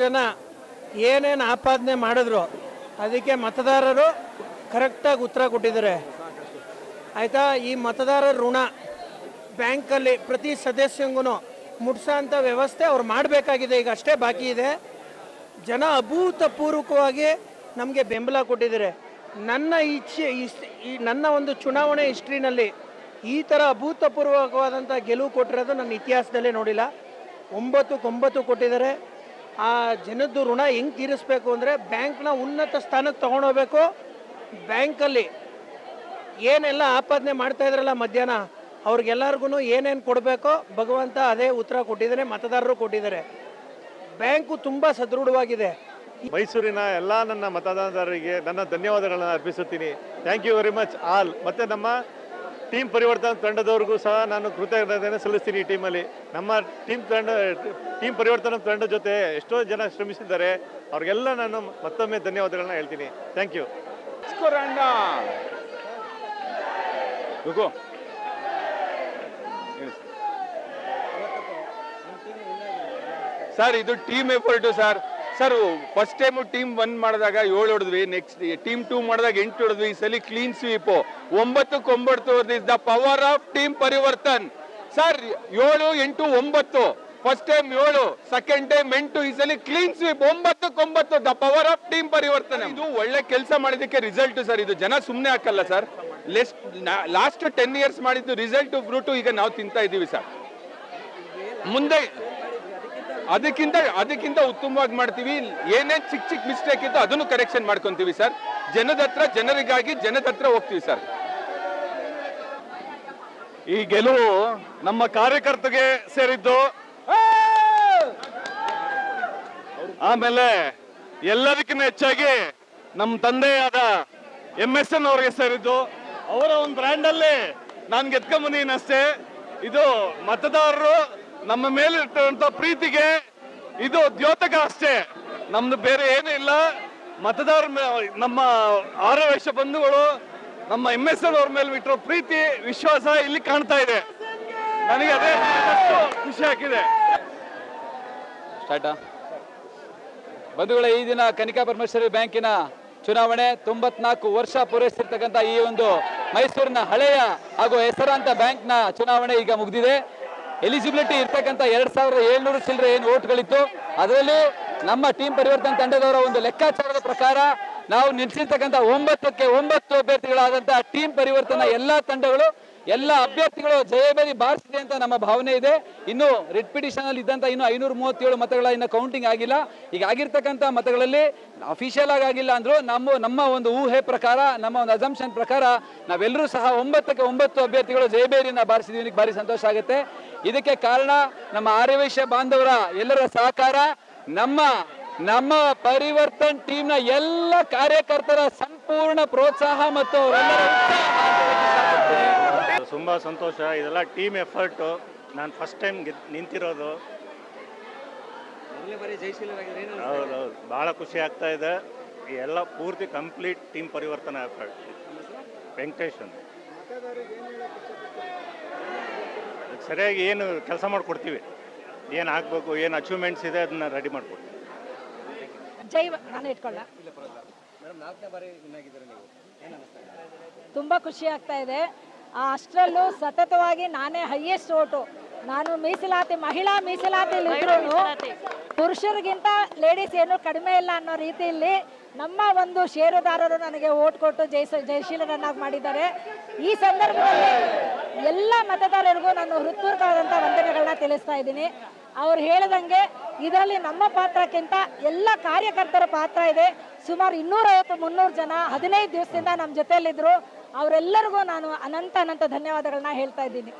ಜನ ಏನೇನು ಆಪಾದನೆ ಮಾಡಿದ್ರು, ಅದಕ್ಕೆ ಮತದಾರರು ಕರೆಕ್ಟಾಗಿ ಉತ್ತರ ಕೊಟ್ಟಿದ್ದಾರೆ. ಆಯಿತಾ, ಈ ಮತದಾರರ ಋಣ ಬ್ಯಾಂಕಲ್ಲಿ ಪ್ರತಿ ಸದಸ್ಯಂಗೂ ಮುಟ್ಸೋಂಥ ವ್ಯವಸ್ಥೆ ಅವ್ರು ಮಾಡಬೇಕಾಗಿದೆ, ಈಗ ಅಷ್ಟೇ ಬಾಕಿ ಇದೆ. ಜನ ಅಭೂತಪೂರ್ವಕವಾಗಿ ನಮಗೆ ಬೆಂಬಲ ಕೊಟ್ಟಿದ್ದಾರೆ. ನನ್ನ ಇಚ್ಛೆ ಈ ನನ್ನ ಒಂದು ಚುನಾವಣೆ ಹಿಸ್ಟ್ರಿನಲ್ಲಿ ಈ ಥರ ಅಭೂತಪೂರ್ವಕವಾದಂಥ ಗೆಲುವು ಕೊಟ್ಟಿರೋದು ನನ್ನ ಇತಿಹಾಸದಲ್ಲೇ ನೋಡಿಲ್ಲ. ಒಂಬತ್ತು ಒಂಬತ್ತು ಕೊಟ್ಟಿದ್ದಾರೆ. ಆ ಜನದ್ದು ಋಣ ಹೆಂಗೆ ತೀರಿಸ್ಬೇಕು ಅಂದರೆ ಬ್ಯಾಂಕ್ನ ಉನ್ನತ ಸ್ಥಾನಕ್ಕೆ ತೊಗೊಂಡೋಗ್ಬೇಕು ಬ್ಯಾಂಕಲ್ಲಿ ಏನೆಲ್ಲ ಆಪಾದನೆ ಮಾಡ್ತಾ ಇದ್ರಲ್ಲ ಮಧ್ಯಾಹ್ನ ಅವ್ರಿಗೆಲ್ಲರಿಗೂ ಏನೇನು ಕೊಡಬೇಕೋ ಭಗವಂತ ಅದೇ ಉತ್ತರ ಕೊಟ್ಟಿದ್ದಾರೆ ಮತದಾರರು ಕೊಟ್ಟಿದ್ದಾರೆ ಬ್ಯಾಂಕು ತುಂಬ ಸದೃಢವಾಗಿದೆ. ಮೈಸೂರಿನ ಎಲ್ಲ ನನ್ನ ಮತದಾರರಿಗೆ ನನ್ನ ಧನ್ಯವಾದಗಳನ್ನು ಅರ್ಪಿಸುತ್ತೀನಿ. Thank you very much all. ಮತ್ತು ನಮ್ಮ ಟೀಮ್ ಪರಿವರ್ತನೆ ತಂಡದವ್ರಿಗೂ ಸಹ ನಾನು ಕೃತಜ್ಞತೆಯನ್ನು ಸಲ್ಲಿಸ್ತೀನಿ ಈ ಟೀಮಲ್ಲಿ. ನಮ್ಮ ಟೀಮ್ ತಂಡ ಟೀಮ್ ಪರಿವರ್ತನ ತಂಡ ಜೊತೆ ಎಷ್ಟೋ ಜನ ಶ್ರಮಿಸಿದ್ದಾರೆ. ಅವ್ರಿಗೆಲ್ಲ ನಾನು ಮತ್ತೊಮ್ಮೆ ಧನ್ಯವಾದಗಳನ್ನ ಹೇಳ್ತೀನಿ. Thank you. ಸರ್ ಇದು team effort sir sir first time team won ಮಾಡಿದಾಗ ಏಳು ಹೊಡೆದ್ವಿ ನೆಕ್ಸ್ಟ್ ಟೀಮ್ ಟೂ ಮಾಡಿದಾಗ ಎಂಟು ಹೊಡೆದ್ವಿ, ಈ ಸಲ ಕ್ಲೀನ್ ಸ್ವೀಪ್ ಒಂಬತ್ತಕ್ಕೆ ಒಂಬತ್ತು is the power of team Parivartan. Sir, ಏಳು, ಎಂಟು, ಒಂಬತ್ತು. ಫಸ್ಟ್ ಟೈಮ್ ಏಳು ಸೆಕೆಂಡ್ ಟೈಮ್ ಎಂಟು, ಈ ಸಲ ಕ್ಲೀನ್ ಸ್ವೀಪ್ ಒಂಬತ್ತಕ್ಕೆ ಒಂಬತ್ತು ದ ಪವರ್ ಆಫ್ ಟೀಮ್ ಪರಿವರ್ತನೆ. ಇದು ಒಳ್ಳೆ ಕೆಲಸ ಮಾಡಿದಕ್ಕೆ ರಿಸಲ್ಟ್ ಸರ್, ಇದು ಜನ ಸುಮ್ಮನೆ ಹಾಕಲ್ಲ sir. Last last ten years ಮಾಡಿದ್ದು ರಿಸಲ್ಟ್ ಫ್ರೂಟು ಈಗ ನಾವು ತಿಂತಾ ಇದ್ದೀವಿ ಸರ್. ಮುಂದೆ ಅದಕ್ಕಿಂತ ಅದಕ್ಕಿಂತ ಉತ್ತಮವಾಗಿ ಮಾಡ್ತೀವಿ. ಏನೇ ಚಿಕ್ಕ ಚಿಕ್ಕ ಮಿಸ್ಟೇಕ್ ಇತ್ತು ಅದನ್ನು ಕರೆಕ್ಷನ್ ಮಾಡ್ಕೊಂತೀವಿ ಸರ್ ಜನದ ಹತ್ರ ಜನರಿಗಾಗಿ ಜನದ ಹತ್ರ ಹೋಗ್ತೀವಿ ಸರ್ ಈ ಗೆಲುವು ನಮ್ಮ ಕಾರ್ಯಕರ್ತಗೆ ಸೇರಿದ್ದು. ಆಮೇಲೆ ಎಲ್ಲದಕ್ಕಿಂತ ಹೆಚ್ಚಾಗಿ ನಮ್ಮ ತಂದೆಯಾದ ಎಂ ಎಸ್ ಎನ್ ಅವರಿಗೆ ಸೇರಿದ್ದು. ಅವರ ಒಂದು ಬ್ರ್ಯಾಂಡಲ್ಲಿ ನಾನು ಗೆದ್ಕೊಂಬಂದಿನಷ್ಟೇ ಇದು ಮತದಾರರು ನಮ್ಮ ಮೇಲಿರ್ತಕ್ಕಂಥ ಪ್ರೀತಿಗೆ ಇದು ದ್ಯೋತಕ ಅಷ್ಟೇ. ನಮ್ದು ಬೇರೆ ಏನೂ ಇಲ್ಲ. ಮತದಾರ ನಮ್ಮ ನಮ್ಮ ವರ್ಷ ಬಂಧುಗಳು, ನಮ್ಮ ಎಂ ಎಸ್ ಎಲ್ ಅವ್ರ ಮೇಲೆ ಬಿಟ್ಟಿರೋ ಪ್ರೀತಿ, ವಿಶ್ವಾಸ ಇಲ್ಲಿ ಕಾಣ್ತಾ ಇದೆ. ನನಗೆ ಅದೇ ಖುಷಿ ಹಾಕಿದೆ ಬಂಧುಗಳೇ, ಈ ದಿನ ಕನಿಕಾ ಪರಮೇಶ್ವರಿ ಬ್ಯಾಂಕಿನ ಚುನಾವಣೆ ತೊಂಬತ್ನಾಲ್ಕು ವರ್ಷ ಪೂರೈಸಿರ್ತಕ್ಕಂಥ ಈ ಒಂದು ಮೈಸೂರಿನ ಹಳೆಯ ಹಾಗೂ ಹೆಸರಾಂತ ಬ್ಯಾಂಕ್ನ ಚುನಾವಣೆ ಈಗ ಮುಗಿದಿದೆ. ಎಲಿಜಿಬಿಲಿಟಿ ಇರ್ತಕ್ಕಂಥ ಎರಡ್ ಸಾವಿರದ ಏಳ್ನೂರು ಚಿಲ್ಲರೆ ಏನು ಓಟ್ಗಳಿತ್ತು, ಅದರಲ್ಲಿ ನಮ್ಮ ಟೀಮ್ ಪರಿವರ್ತನೆ ತಂಡದವರ ಒಂದು ಲೆಕ್ಕಾಚಾರದ ಪ್ರಕಾರ ನಾವು ನಿಲ್ಲಿಸಿರ್ತಕ್ಕಂಥ ಒಂಬತ್ತಕ್ಕೆ ಒಂಬತ್ತು ಅಭ್ಯರ್ಥಿಗಳಾದಂತಹ ಟೀಮ್ ಪರಿವರ್ತನ ಎಲ್ಲಾ ತಂಡಗಳು ಎಲ್ಲ ಅಭ್ಯರ್ಥಿಗಳು ಜಯಬೇರಿ ಬಾರಿಸಿದೆ ಅಂತ ನಮ್ಮ ಭಾವನೆ ಇದೆ. ಇನ್ನು ರಿಟ್ ಪಿಟಿಷನ್ ಅಲ್ಲಿ ಇದ್ದಂತ ಇನ್ನು ಐನೂರ ಮೂವತ್ತೇಳು ಮತಗಳ ಇನ್ನು ಕೌಂಟಿಂಗ್ ಆಗಿಲ್ಲ. ಈಗ ಆಗಿರ್ತಕ್ಕಂಥ ಮತಗಳಲ್ಲಿ ಅಫಿಷಿಯಲ್ ಆಗಿ ಆಗಿಲ್ಲ ಅಂದ್ರೂ ನಮ್ಮ ನಮ್ಮ ಒಂದು ಊಹೆ ಪ್ರಕಾರ, ನಮ್ಮ ಒಂದು ಅಸಂಪ್ಷನ್ ಪ್ರಕಾರ ನಾವೆಲ್ಲರೂ ಸಹ ಒಂಬತ್ತಕ್ಕೆ ಒಂಬತ್ತು ಅಭ್ಯರ್ಥಿಗಳು ಜಯಬೇರಿಯನ್ನ ಬಾರಿಸಿದೀವಿ. ಭಾರಿ ಸಂತೋಷ ಆಗುತ್ತೆ. ಇದಕ್ಕೆ ಕಾರಣ ನಮ್ಮ ಆರ್ಯವೈಶ್ಯ ಬಾಂಧವರ ಎಲ್ಲರ ಸಹಕಾರ, ನಮ್ಮ ನಮ್ಮ ಪರಿವರ್ತನ್ ಟೀಮ್ನ ಎಲ್ಲ ಕಾರ್ಯಕರ್ತರ ಸಂಪೂರ್ಣ ಪ್ರೋತ್ಸಾಹ ಮತ್ತು ಅವರೆಲ್ಲರ ತುಂಬ ಸಂತೋಷ. ಇದೆಲ್ಲ ಟೀಮ್ ಎಫರ್ಟು ನಾನು ಫಸ್ಟ್ ಟೈಮ್ ಗೆದ್ ನಿಂತಿರೋದು. ಹೌದೌದು. ಭಾಳ ಖುಷಿ ಆಗ್ತಾ ಇದೆ. ಈ ಎಲ್ಲ ಪೂರ್ತಿ ಕಂಪ್ಲೀಟ್ ಟೀಮ್ ಪರಿವರ್ತನೆ ಎಫರ್ಟ್ ವೆಂಕಟೇಶ್ ಅಂತ. ಅದಕ್ಕೆ ಸರಿಯಾಗಿ ಏನು ಕೆಲಸ ಮಾಡಿಕೊಡ್ತೀವಿ. ಏನು ಆಗಬೇಕು ಏನು ಅಚೀವ್ಮೆಂಟ್ಸ್ ಇದೆ ಅದನ್ನ ರೆಡಿ ಮಾಡಿಕೊಡ್ತೀವಿ. ಜೈ ನಾನು ಇಟ್ಕೊಳ್ಳ. ತುಂಬ ಖುಷಿ ಆಗ್ತಾ ಇದೆ. ಅಷ್ಟರಲ್ಲೂ ಸತತವಾಗಿ ನಾನೇ ಹೈಯೆಸ್ಟ್ ಓಟು ನಾನು ಮೀಸಲಾತಿ ಮಹಿಳಾ ಮೀಸಲಾತಿ. ಇದ್ರು ಪುರುಷರಿಗಿಂತ ಲೇಡೀಸ್ ಏನು ಕಡಿಮೆ ಇಲ್ಲ ಅನ್ನೋ ರೀತಿಯಲ್ಲಿ ನಮ್ಮ ಒಂದು ಷೇರುದಾರರು ನನಗೆ ಓಟ್ ಕೊಟ್ಟು ಜಯ ಜಯಶೀಲರನ್ನಾಗಿ ಮಾಡಿದ್ದಾರೆ. ಈ ಸಂದರ್ಭದಲ್ಲಿ ಎಲ್ಲ ಮತದಾರರಿಗೂ ನಾನು ಹೃತ್ಪೂರ್ವಕವಾದಂಥ ವಂದನೆಗಳನ್ನ ತಿಳಿಸ್ತಾ ಇದ್ದೀನಿ. ಅವ್ರು ಹೇಳ್ದಂಗೆ ಇದರಲ್ಲಿ ನಮ್ಮ ಪಾತ್ರಕ್ಕಿಂತ ಎಲ್ಲ ಕಾರ್ಯಕರ್ತರ ಪಾತ್ರ ಇದೆ. ಸುಮಾರು ಇನ್ನೂರೈವತ್ತು ಮುನ್ನೂರು ಜನ ಹದಿನೈದು ದಿವಸದಿಂದ ನಮ್ಮ ಜೊತೆಯಲ್ಲಿದ್ದರು ಅವರೆಲ್ಲರಿಗೂ ನಾನು ಅನಂತ ಅನಂತ ಧನ್ಯವಾದಗಳನ್ನ ಹೇಳ್ತಾ ಇದ್ದೀನಿ.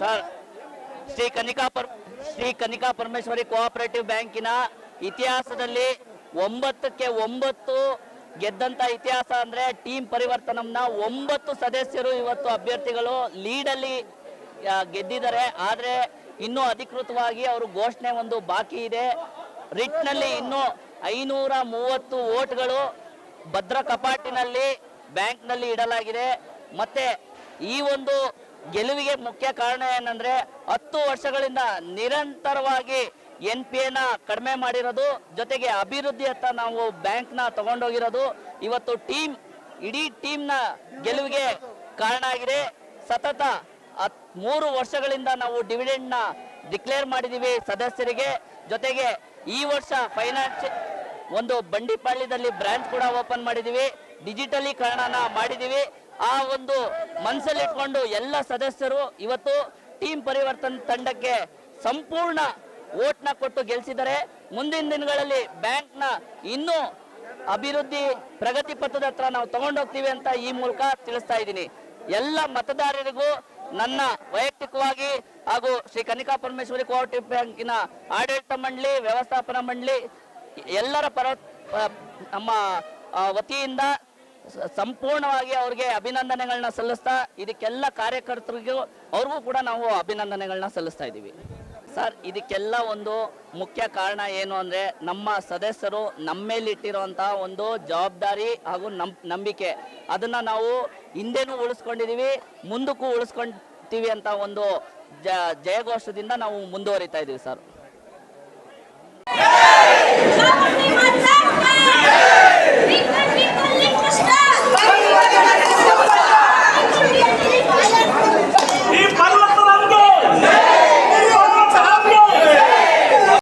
ಸರ್ ಶ್ರೀ ಕನಿಕಾ ಪರ್ ಶ್ರೀ ಕನಿಕಾ ಪರಮೇಶ್ವರಿ ಕೋಆಪರೇಟಿವ್ ಬ್ಯಾಂಕಿನ ಇತಿಹಾಸದಲ್ಲಿ ಒಂಬತ್ತಕ್ಕೆ ಒಂಬತ್ತು ಗೆದ್ದಂತ ಇತಿಹಾಸ ಅಂದ್ರೆ ಟೀಮ್ ಪರಿವರ್ತನಂನ ಒಂಬತ್ತು ಸದಸ್ಯರು ಇವತ್ತು ಅಭ್ಯರ್ಥಿಗಳು ಲೀಡಲ್ಲಿ ಗೆದ್ದಿದ್ದಾರೆ. ಆದ್ರೆ ಇನ್ನೂ ಅಧಿಕೃತವಾಗಿ ಅವರು ಘೋಷಣೆ ಒಂದು ಬಾಕಿ ಇದೆ. ರಿಟ್ನಲ್ಲಿ ಇನ್ನೂ ಐನೂರ ಮೂವತ್ತು ಓಟ್ಗಳು ಭದ್ರ ಕಪಾಟಿನಲ್ಲಿ ಬ್ಯಾಂಕ್ನಲ್ಲಿ ಇಡಲಾಗಿದೆ. ಮತ್ತೆ ಈ ಒಂದು ಗೆಲುವಿಗೆ ಮುಖ್ಯ ಕಾರಣ ಏನಂದ್ರೆ ಹತ್ತು ವರ್ಷಗಳಿಂದ ನಿರಂತರವಾಗಿ ಎನ್ ಪಿ ಎನ ಕಡಿಮೆ ಮಾಡಿರೋದು, ಜೊತೆಗೆ ಅಭಿವೃದ್ಧಿಯತ್ತ ನಾವು ಬ್ಯಾಂಕ್ನ ತಗೊಂಡೋಗಿರೋದು. ಇವತ್ತು ಟೀಮ್, ಇಡೀ ಟೀಮ್ನ ಗೆಲುವಿಗೆ ಕಾರಣ ಆಗಿದೆ. ಸತತ ಹತ್ ಮೂರು ವರ್ಷಗಳಿಂದ ನಾವು ಡಿವಿಡೆಂಡ್ನ ಡಿಕ್ಲೇರ್ ಮಾಡಿದ್ದೀವಿ ಸದಸ್ಯರಿಗೆ. ಜೊತೆಗೆ ಈ ವರ್ಷ ಫೈನಾನ್ಸ್ ಒಂದು ಬಂಡಿಪಾಳ್ಯದಲ್ಲಿ ಬ್ರಾಂಚ್ ಕೂಡ ಓಪನ್ ಮಾಡಿದೀವಿ. ಡಿಜಿಟಲೀಕರಣನ ಮಾಡಿದೀವಿ. ಆ ಒಂದು ಮನಸ್ಸಲ್ಲಿಟ್ಕೊಂಡು ಎಲ್ಲ ಸದಸ್ಯರು ಇವತ್ತು ಟೀಮ್ ಪರಿವರ್ತನ್ ತಂಡಕ್ಕೆ ಸಂಪೂರ್ಣ ಓಟ್ನ ಕೊಟ್ಟು ಗೆಲ್ಸಿದ್ದಾರೆ. ಮುಂದಿನ ದಿನಗಳಲ್ಲಿ ಬ್ಯಾಂಕ್ನ ಇನ್ನೂ ಅಭಿವೃದ್ಧಿ ಪ್ರಗತಿ ಪಥದ ಹತ್ರ ನಾವು ತಗೊಂಡೋಗ್ತೀವಿ ಅಂತ ಈ ಮೂಲಕ ತಿಳಿಸ್ತಾ ಇದ್ದೀನಿ. ಎಲ್ಲ ಮತದಾರರಿಗೂ ನನ್ನ ವೈಯಕ್ತಿಕವಾಗಿ ಹಾಗೂ ಶ್ರೀ ಕನಿಕಾ ಪರಮೇಶ್ವರಿ ಕೋಆಪರೇಟಿವ್ ಬ್ಯಾಂಕಿನ ಆಡಳಿತ ಮಂಡಳಿ, ವ್ಯವಸ್ಥಾಪನಾ ಮಂಡಳಿ ಎಲ್ಲರ ಪರ ನಮ್ಮ ವತಿಯಿಂದ ಸಂಪೂರ್ಣವಾಗಿ ಅವ್ರಿಗೆ ಅಭಿನಂದನೆಗಳನ್ನ ಸಲ್ಲಿಸ್ತಾ, ಇದಕ್ಕೆಲ್ಲ ಕಾರ್ಯಕರ್ತರಿಗೂ, ಅವ್ರಿಗೂ ಕೂಡ ನಾವು ಅಭಿನಂದನೆಗಳನ್ನ ಸಲ್ಲಿಸ್ತಾ ಇದ್ದೀವಿ. ಸರ್, ಇದಕ್ಕೆಲ್ಲ ಒಂದು ಮುಖ್ಯ ಕಾರಣ ಏನು ಅಂದರೆ, ನಮ್ಮ ಸದಸ್ಯರು ನಮ್ಮ ಒಂದು ಜವಾಬ್ದಾರಿ ಹಾಗೂ ನಂಬ್ ನಂಬಿಕೆ. ಅದನ್ನು ನಾವು ಹಿಂದೆನೂ ಉಳಿಸ್ಕೊಂಡಿದ್ದೀವಿ, ಮುಂದಕ್ಕೂ ಉಳಿಸ್ಕೊಂತೀವಿ ಅಂತ ಒಂದು ಜ, ಜಯಘೋಷದಿಂದ ನಾವು ಮುಂದುವರಿತಾ ಇದ್ದೀವಿ ಸರ್.